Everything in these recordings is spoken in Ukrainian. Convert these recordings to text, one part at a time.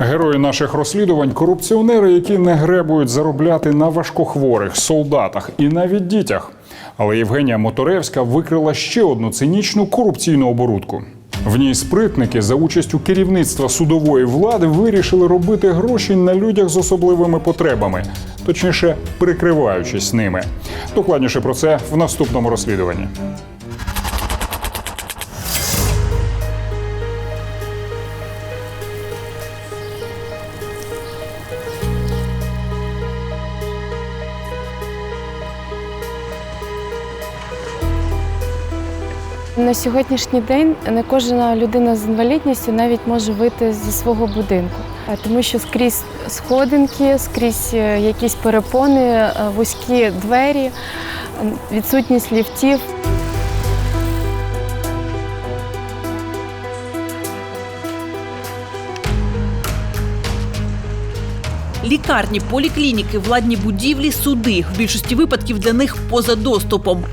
Герої наших розслідувань корупціонери, які не гребують заробляти на важкохворих, солдатах і навіть дітях. Але Євгенія Моторевська викрила ще одну цинічну корупційну оборудку. В ній спритники за участю керівництва судової влади вирішили робити гроші на людях з особливими потребами, точніше, прикриваючись ними. Докладніше про це в наступному розслідуванні. На сьогоднішній день не кожна людина з інвалідністю навіть може вийти зі свого будинку, тому що скрізь сходинки, скрізь е, якісь перепони, е, вузькі двері, е, відсутність ліфтів. Лікарні, поліклініки, владні будівлі, суди в більшості випадків для них поза доступом.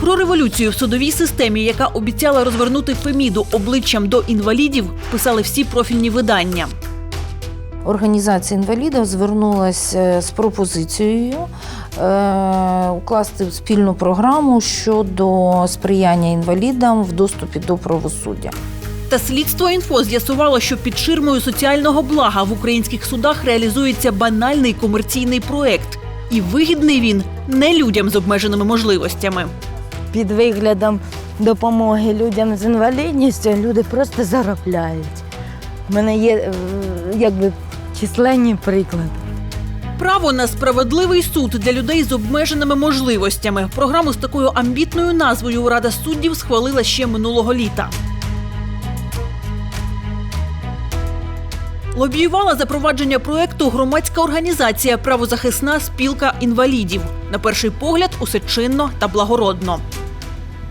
Про революцію в судовій системі, яка обіцяла розвернути Феміду обличчям до інвалідів, писали всі профільні видання. Організація інвалідів звернулася з пропозицією е, укласти спільну програму щодо сприяння інвалідам в доступі до правосуддя. Та слідство інфо з'ясувало, що під ширмою соціального блага в українських судах реалізується банальний комерційний проект. І вигідний він не людям з обмеженими можливостями. Під виглядом допомоги людям з інвалідністю люди просто заробляють. У мене є е, якби численні приклади. Право на справедливий суд для людей з обмеженими можливостями. Програму з такою амбітною назвою Рада суддів схвалила ще минулого літа. Лобіювала запровадження проекту громадська організація Правозахисна спілка інвалідів. На перший погляд, усе чинно та благородно.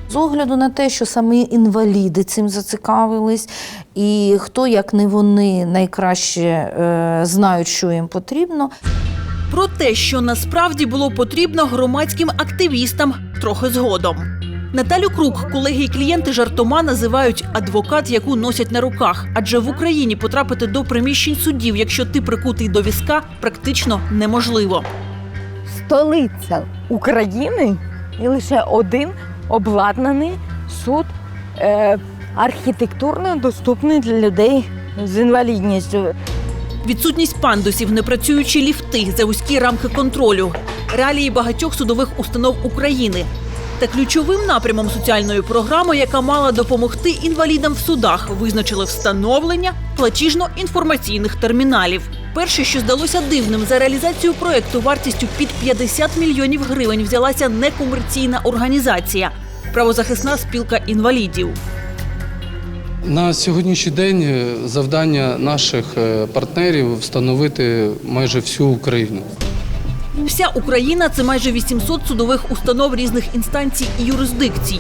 З огляду на те, що саме інваліди цим зацікавились, і хто, як не вони, найкраще е, знають, що їм потрібно, Про те, що насправді було потрібно громадським активістам трохи згодом. Наталю Крук колеги і клієнти жартома називають адвокат, яку носять на руках. Адже в Україні потрапити до приміщень судів, якщо ти прикутий до візка, практично неможливо. Столиця України і лише один обладнаний суд е, архітектурно доступний для людей з інвалідністю. Відсутність пандусів, непрацюючі ліфти, завузькі рамки контролю, реалії багатьох судових установ України. Та ключовим напрямом соціальної програми, яка мала допомогти інвалідам в судах, визначили встановлення платіжно-інформаційних терміналів. Перше, що здалося дивним, за реалізацію проекту вартістю під 50 мільйонів гривень взялася некомерційна організація правозахисна спілка інвалідів. На сьогоднішній день е, завдання наших е, партнерів встановити майже всю Україну. Вся Україна це майже 800 судових установ різних інстанцій і юрисдикцій.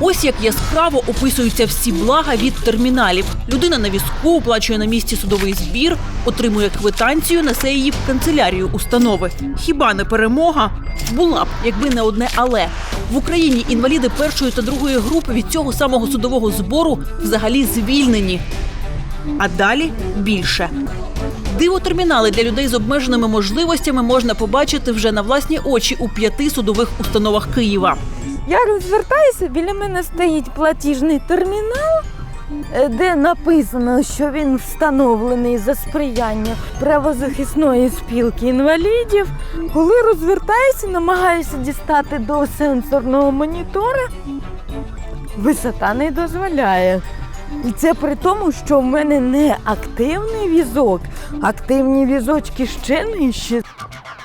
Ось як яскраво описуються всі блага від терміналів. Людина на візку оплачує на місці судовий збір, отримує квитанцію, несе її в канцелярію установи. Хіба не перемога? Була б, якби не одне але. В Україні інваліди першої та другої групи від цього самого судового збору взагалі звільнені. А далі більше. Диво-термінали для людей з обмеженими можливостями можна побачити вже на власні очі у п'яти судових установах Києва. Я розвертаюся, біля мене стоїть платіжний термінал, е, де написано, що він встановлений за сприяння правозахисної спілки інвалідів. Коли розвертаюся, намагаюся дістати до сенсорного монітора, висота не дозволяє. І це при тому, що в мене не активний візок, активні візочки ще нижче.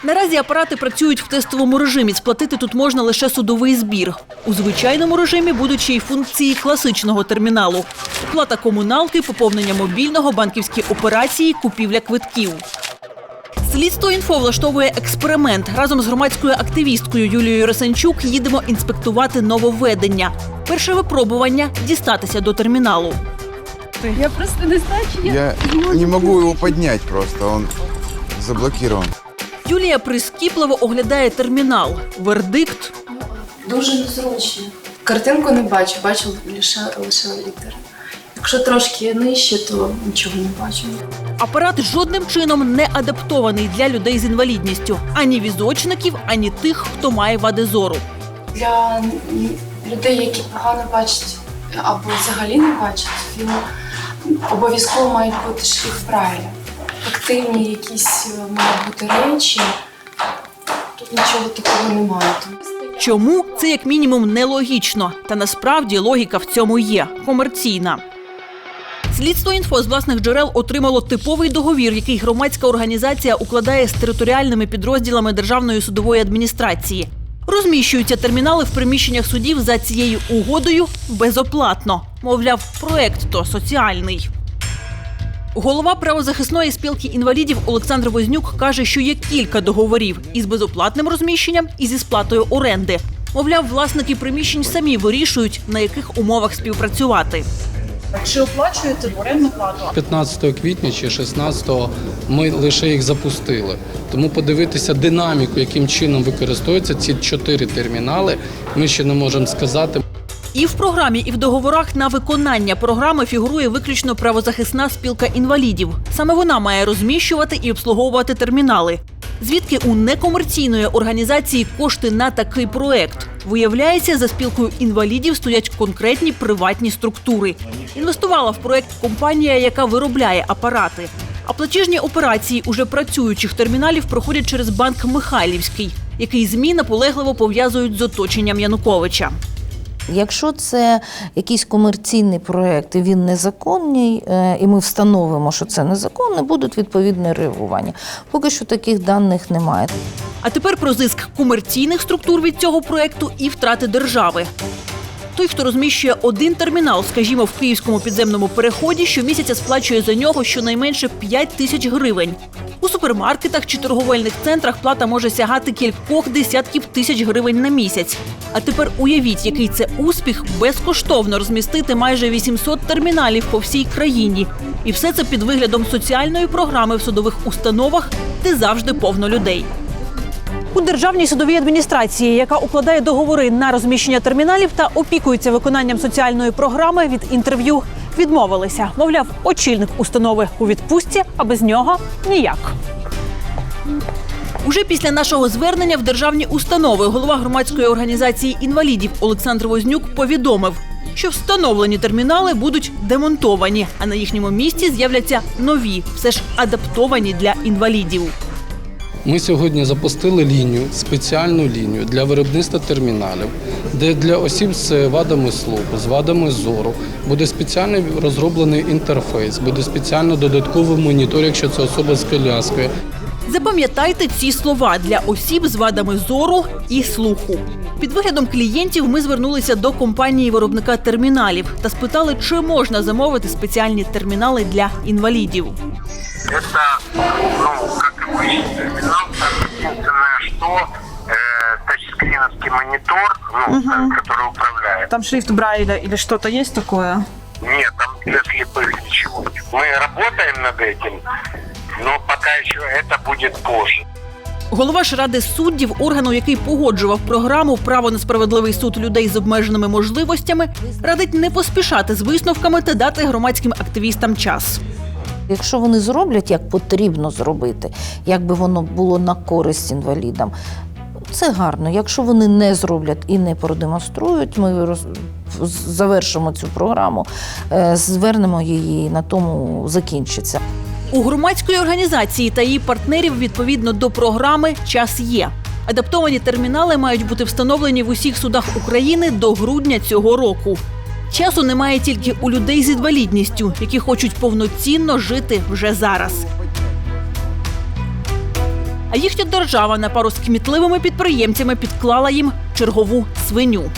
Наразі апарати працюють в тестовому режимі. Сплатити тут можна лише судовий збір. У звичайному режимі будуть ще й функції класичного терміналу: плата комуналки, поповнення мобільного, банківські операції, купівля квитків. Слідство інфо влаштовує експеримент. Разом з громадською активісткою Юлією Росанчук їдемо інспектувати нововведення. Перше випробування дістатися до терміналу. Я просто не знаю, чи Я не могу его поднять просто, он заблокирован. Юлія прискіпливо оглядає термінал. Вердикт дуже незручно. Картинку не бачу, бачу лише, лише літери. Якщо трошки нижче, то нічого не бачу. Апарат жодним чином не адаптований для людей з інвалідністю ані візочників, ані тих, хто має вади зору. Для людей, які погано бачать або взагалі не бачать, він обов'язково мають бути шрифт Брайля. Активні якісь е, мають бути речі. Тут нічого такого немає. Чому це як мінімум нелогічно? Та насправді логіка в цьому є комерційна. Слідство інфо з власних джерел отримало типовий договір, який громадська організація укладає з територіальними підрозділами Державної судової адміністрації. Розміщуються термінали в приміщеннях судів за цією угодою безоплатно. Мовляв, проект то соціальний. Голова правозахисної спілки інвалідів Олександр Вознюк каже, що є кілька договорів із безоплатним розміщенням і зі сплатою оренди. Мовляв, власники приміщень самі вирішують, на яких умовах співпрацювати. Чи оплачуєте орендну плату? 15 квітня чи 16 ми лише їх запустили. Тому подивитися динаміку, яким чином використовуються ці чотири термінали, ми ще не можемо сказати. І в програмі, і в договорах на виконання програми фігурує виключно правозахисна спілка інвалідів. Саме вона має розміщувати і обслуговувати термінали. Звідки у некомерційної організації кошти на такий проект? Виявляється, за спілкою інвалідів стоять конкретні приватні структури. Інвестувала в проект компанія, яка виробляє апарати. А платіжні операції уже працюючих терміналів проходять через банк Михайлівський, який змі наполегливо пов'язують з оточенням Януковича. Якщо це якийсь комерційний проєкт і він незаконний, е, і ми встановимо, що це незаконне, будуть відповідне реагування. Поки що таких даних немає. А тепер про зиск комерційних структур від цього проекту і втрати держави. Той, хто розміщує один термінал, скажімо, в київському підземному переході, щомісяця сплачує за нього щонайменше 5 тисяч гривень. У супермаркетах чи торговельних центрах плата може сягати кількох десятків тисяч гривень на місяць. А тепер уявіть, який це успіх безкоштовно розмістити майже 800 терміналів по всій країні. І все це під виглядом соціальної програми в судових установах, де завжди повно людей. У державній судовій адміністрації, яка укладає договори на розміщення терміналів та опікується виконанням соціальної програми від інтерв'ю, відмовилися. Мовляв, очільник установи у відпустці, а без нього ніяк. Уже після нашого звернення в державні установи голова громадської організації інвалідів Олександр Вознюк повідомив, що встановлені термінали будуть демонтовані, а на їхньому місці з'являться нові, все ж адаптовані для інвалідів. Ми сьогодні запустили лінію, спеціальну лінію для виробництва терміналів, де для осіб з вадами слуху, з вадами зору буде спеціально розроблений інтерфейс, буде спеціально додатковий монітор, якщо це особа з коляскою. Запам'ятайте ці слова для осіб з вадами зору і слуху. Під виглядом клієнтів ми звернулися до компанії виробника терміналів та спитали, чи можна замовити спеціальні термінали для інвалідів. Это, ну, как обычный терминал, там единственное, что э, тачскриновский монитор, ну, который управляет. Там шрифт Брайля или что-то есть такое? Нет, там для слепых ничего. Мы работаем над этим, но пока еще это будет позже. Голова ж ради суддів, органу, який погоджував програму Право на справедливий суд людей з обмеженими можливостями, радить не поспішати з висновками та дати громадським активістам час. Якщо вони зроблять, як потрібно зробити, як би воно було на користь інвалідам, це гарно. Якщо вони не зроблять і не продемонструють, ми роз... завершимо цю програму, е, звернемо її на тому закінчиться. У громадської організації та її партнерів відповідно до програми час є. Адаптовані термінали мають бути встановлені в усіх судах України до грудня цього року. Часу немає тільки у людей з інвалідністю, які хочуть повноцінно жити вже зараз. А їхня держава на пару з кмітливими підприємцями підклала їм чергову свиню.